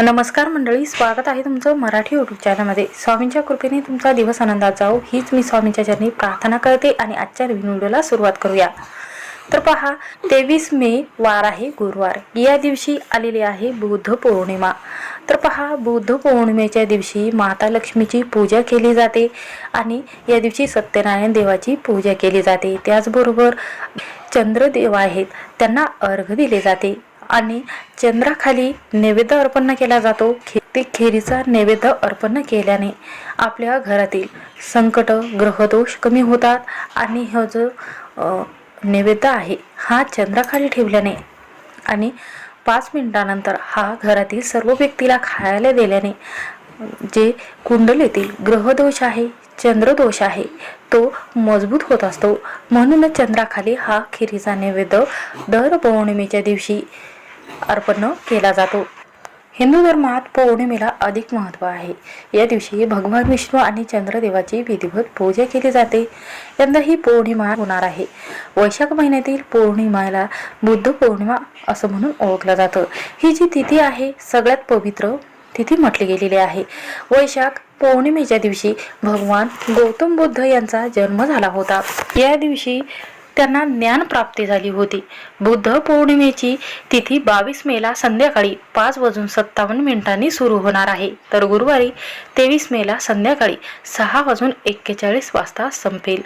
नमस्कार मंडळी स्वागत आहे तुमचं मराठी यूट्यूब चॅनलमध्ये स्वामींच्या कृपेने तुमचा दिवस आनंदात जाऊ हीच मी स्वामींच्या चरणी प्रार्थना करते आणि आजच्या नवीन व्हिडिओला सुरुवात करूया. तर पहा तेवीस मे वार आहे गुरुवार. या दिवशी आलेली आहे बुद्ध पौर्णिमा. तर पहा बुद्ध पौर्णिमेच्या दिवशी माता लक्ष्मीची पूजा केली जाते आणि या दिवशी सत्यनारायण देवाची पूजा केली जाते. त्याचबरोबर चंद्रदेव आहेत त्यांना अर्घ दिले जाते. आणि चंद्राखाली नैवेद्य अर्पण केला जातो खे ते खेरीचा नैवेद्य अर्पण केल्याने आपल्या घरातील संकट ग्रहदोष कमी होतात आणि हा जो नैवेद्य आहे हा चंद्राखाली ठेवल्याने आणि पाच मिनिटानंतर हा घरातील सर्व व्यक्तीला खायला दिल्याने जे कुंडलीतील ग्रहदोष आहे चंद्रदोष आहे तो मजबूत होत असतो. म्हणूनच चंद्राखाली हा खिरीचा नैवेद्य दर पौर्णिमेच्या दिवशी अर्पण केला जातो. हिंदू धर्मात पौर्णिमेला अधिक महत्त्व आहे. या दिवशी भगवान विष्णू आणि चंद्रदेवाची विधिवत पूजा केली जाते. यंदा ही पौर्णिमा होणार आहे. वैशाख महिन्यातील पौर्णिमेला बुद्ध पौर्णिमा असं म्हणून ओळखलं जातं. ही जी तिथी आहे सगळ्यात पवित्र तिथी म्हटली गेलेली आहे. वैशाख पौर्णिमेच्या दिवशी भगवान गौतम बुद्ध यांचा जन्म झाला होता. या दिवशी त्यांना ज्ञान प्राप्ती झाली होती. बुद्ध पौर्णिमेची तिथी बावीस मेला संध्याकाळी पाच वाजून सत्तावन्न मिनिटांनी सुरू होणार आहे. तर गुरुवारी तेवीस मेला संध्याकाळी सहा वाजून एक्केचाळीस वाजता संपेल.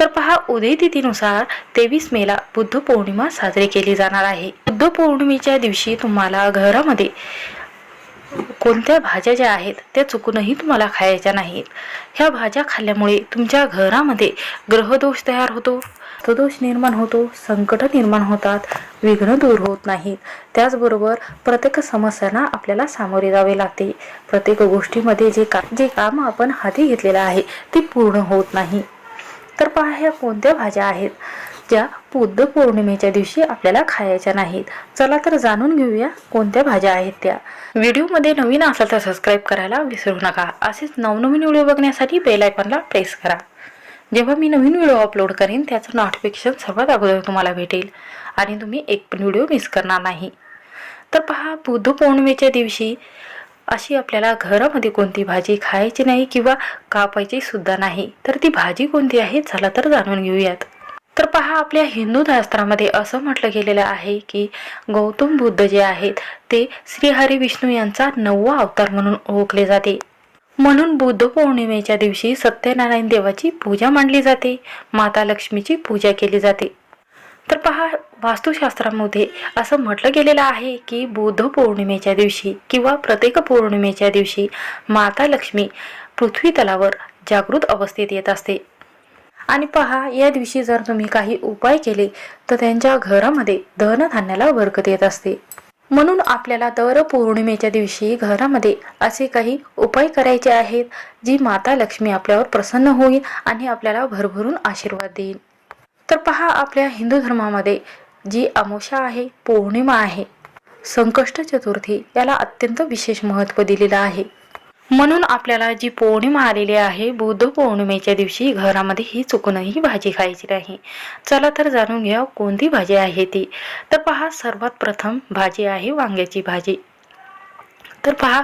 तर पहा उदय तिथीनुसार तेवीस मेला बुद्ध पौर्णिमा साजरी केली जाणार आहे. बुद्ध पौर्णिमेच्या दिवशी तुम्हाला घरामध्ये कोणत्या भाज्या ज्या आहेत त्या चुकूनही तुम्हाला खायच्या नाहीत. ह्या भाज्या खाल्ल्यामुळे तुमच्या घरामध्ये ग्रहदोष तयार होतो. दोष निर्माण होतो संकट निर्माण होतात विघ्न दूर होत नाहीत. त्याचबरोबर प्रत्येक समस्यांना आपल्याला सामोरे जावे लागते. प्रत्येक गोष्टीमध्ये जे का जे काम आपण हाती घेतलेलं आहे ते पूर्ण होत नाही. तर पहा ह्या कोणत्या भाज्या आहेत? ज्या बुद्ध पौर्णिमेच्या दिवशी आपल्याला खायच्या नाहीत. चला तर जाणून घेऊया कोणत्या भाज्या आहेत त्या. व्हिडिओमध्ये नवीन असाल तर सबस्क्राईब करायला विसरू नका. असेच नवनवीन व्हिडिओ बघण्यासाठी बेल आयकॉनला प्रेस करा. जेव्हा मी नवीन व्हिडिओ अपलोड करेन त्याचं नोटिफिकेशन सर्वात अगोदर तुम्हाला भेटेल. आणि तुम्ही एक पण व्हिडिओ मिस करणार नाही. तर पहा बुद्ध पौर्णिमेच्या दिवशी अशी आपल्याला घरामध्ये कोणती भाजी खायची नाही किंवा कापायची सुद्धा नाही. तर ती भाजी कोणती आहे? चला तर जाणून घेऊयात. तर पहा आपल्या हिंदू शास्त्रामध्ये असं म्हटलं गेलेलं आहे की गौतम बुद्ध जे आहेत ते श्रीहरी विष्णू यांचा नववा अवतार म्हणून ओळखले जाते. म्हणून बुद्ध पौर्णिमेच्या दिवशी सत्यनारायण देवाची पूजा मांडली जाते माता लक्ष्मीची पूजा केली जाते. तर पहा वास्तुशास्त्रामध्ये असं म्हटलं गेलेलं आहे की बुद्ध पौर्णिमेच्या दिवशी किंवा प्रत्येक पौर्णिमेच्या दिवशी माता लक्ष्मी पृथ्वी तलावर जागृत अवस्थेत येत असते. आणि पहा या दिवशी जर तुम्ही काही उपाय केले तर त्यांच्या घरामध्ये धनधान्याला बरकत येत असते. म्हणून आपल्याला दर पौर्णिमेच्या दिवशी घरामध्ये असे काही उपाय करायचे आहेत जी माता लक्ष्मी आपल्यावर प्रसन्न होईल आणि आपल्याला भरभरून आशीर्वाद देईल. तर पहा आपल्या हिंदू धर्मामध्ये जी अमोषा आहे पौर्णिमा आहे संकष्ट चतुर्थी याला अत्यंत विशेष महत्त्व दिलेलं आहे. म्हणून आपल्याला जी पौर्णिमा आलेली आहे बुद्ध पौर्णिमेच्या दिवशी घरामध्ये ही चुकूनही भाजी खायची नाही. चला तर जाणून घ्या कोणती भाजी आहे ती. तर पहा सर्वात प्रथम भाजी आहे वांग्याची भाजी. तर पहा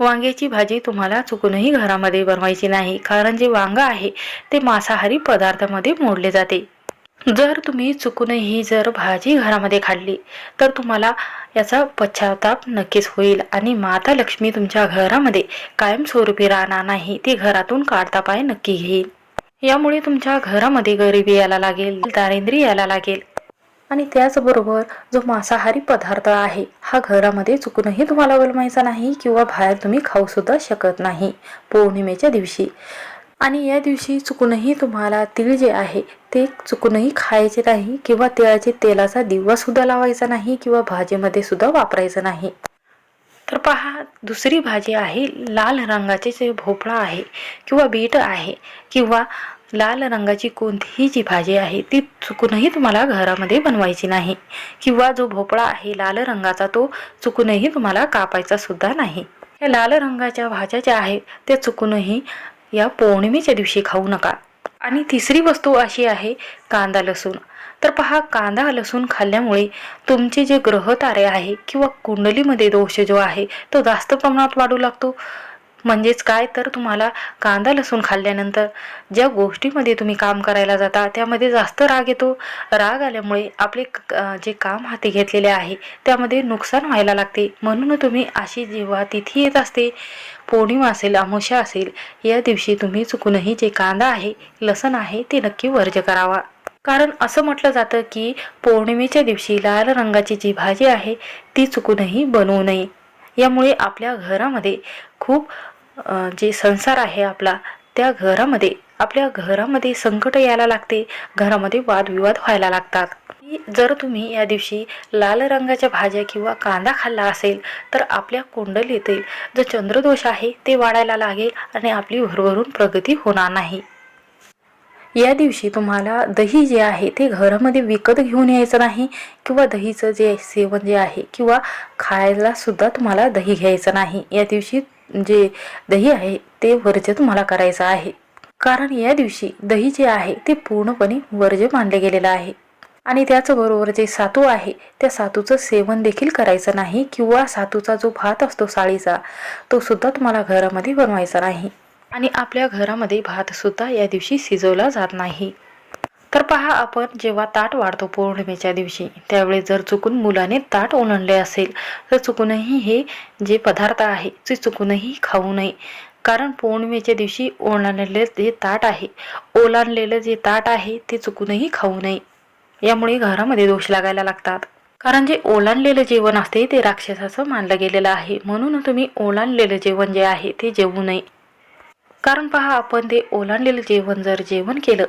वांग्याची भाजी तुम्हाला चुकूनही घरामध्ये बनवायची नाही कारण जे वांग आहे ते मांसाहारी पदार्थामध्ये मोडले जाते. जर तुम्ही चुकूनही जर भाजी घरामध्ये खाल्ली तर तुम्हाला याचा पश्चाताप नक्कीच होईल. आणि माता लक्ष्मी तुमच्या घरामध्ये कायमस्वरूपी राहणार नाही ती घरातून काढता पाय नक्की घेईल. यामुळे तुमच्या घरामध्ये गरिबी यायला लागेल दारिद्र्य यायला लागेल. आणि त्याचबरोबर जो मांसाहारी पदार्थ आहे हा घरामध्ये चुकूनही तुम्हाला वलमायचा नाही किंवा बाहेर तुम्ही खाऊ सुद्धा शकत नाही. पौर्णिमेच्या दिवशी आणि या दिवशी चुकूनही तुम्हाला तीळ जे आहे ते चुकूनही खायचे नाही किंवा तिळाचे तेलाचा दिवासुद्धा लावायचा नाही किंवा भाजीमध्ये सुद्धा वापरायचं नाही. तर पहा दुसरी भाजी आहे लाल रंगाचे जे भोपळा आहे किंवा बीट आहे किंवा लाल रंगाची कोणतीही जी भाजी आहे ती चुकूनही तुम्हाला घरामध्ये बनवायची नाही किंवा जो भोपळा आहे लाल रंगाचा तो चुकूनही तुम्हाला कापायचा सुद्धा नाही. या लाल रंगाच्या भाज्या ज्या आहेत त्या चुकूनही या पौर्णिमेच्या दिवशी खाऊ नका. आणि तिसरी वस्तू अशी आहे कांदा लसूण. तर पहा कांदा लसूण खाल्ल्यामुळे तुमचे जे ग्रहतारे आहे किंवा कुंडलीमध्ये दोष जो आहे तो जास्त प्रमाणात वाढू लागतो. म्हणजेच काय तर तुम्हाला कांदा लसूण खाल्ल्यानंतर ज्या गोष्टीमध्ये तुम्ही काम करायला जाता त्यामध्ये जास्त राग येतो. राग आल्यामुळे आपले जे काम हाती घेतलेले आहे त्यामध्ये नुकसान व्हायला लागते. म्हणून तुम्ही अशी जेव्हा तिथी येत असते पौर्णिमा असेल अमावस्या असेल या दिवशी तुम्ही चुकूनही जे कांदा आहे लसण आहे ते नक्की वर्ज करावा. कारण असं म्हटलं जातं की पौर्णिमेच्या दिवशी लाल रंगाची जी भाजी आहे ती चुकूनही बनवू नये. यामुळे आपल्या घरामध्ये खूप जे संसार आहे आपला त्या घरामध्ये आपल्या घरामध्ये संकट यायला लागते. घरामध्ये वादविवाद व्हायला लागतात. जर तुम्ही या दिवशी लाल रंगाच्या भाज्या किंवा कांदा खाल्ला असेल तर आपल्या कुंडलीतील जो चंद्रदोष आहे ते वाढायला लागेल आणि आपली भरभरून प्रगती होणार नाही. या दिवशी तुम्हाला दही जे आहे ते घरामध्ये विकत घेऊन यायचं नाही किंवा दहीचं जे सेवन जे आहे किंवा खायला सुद्धा तुम्हाला दही घ्यायचं नाही. या दिवशी जे दही आहे ते वर्ज्य तुम्हाला करायचं आहे. कारण या दिवशी दही जे आहे ते पूर्णपणे वर्ज्य मानले गेलेलं आहे. आणि त्याचबरोबर जे सातू आहे त्या सातूचं सेवन देखील करायचं नाही किंवा सातूचा जो भात असतो साळीचा तो सुद्धा तुम्हाला घरामध्ये बनवायचा नाही. आणि आपल्या घरामध्ये भात सुद्धा या दिवशी शिजवला जात नाही. तर पहा आपण जेव्हा ताट वाढतो पौर्णिमेच्या दिवशी त्यावेळी जर चुकून मुलाने ताट ओलांडले असेल तर चुकूनही हे जे पदार्थ आहे ते चुकूनही खाऊ नये. कारण पौर्णिमेच्या दिवशी ओलांडलेले जे ताट आहे ओलांडलेलं जे ताट आहे ते चुकूनही खाऊ नये. यामुळे घरामध्ये दोष लागायला लागतात. कारण जे ओलांडलेलं जेवण असते ते राक्षसाचं मानलं गेलेलं आहे. म्हणून तुम्ही ओलांडलेलं जेवण जे आहे ते जेवू नये. कारण पहा आपण ते ओलांडलेलं जेवण जर जेवण केलं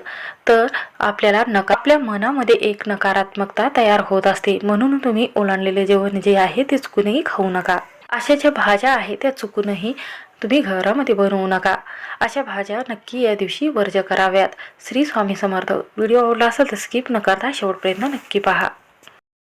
तर आपल्याला नका आपल्या मनामध्ये एक नकारात्मकता तयार होत असते. म्हणून तुम्ही ओलांडलेले जेवण जे आहे ते चुकूनही खाऊ नका. अशा ज्या भाज्या आहेत त्या चुकूनही तुम्ही घरामध्ये बनवू नका. अशा भाज्या नक्की या दिवशी वर्ज कराव्यात. श्री स्वामी समर्थ. व्हिडिओ आवडला असेल तर स्किप न करता शेवटपर्यंत नक्की पहा.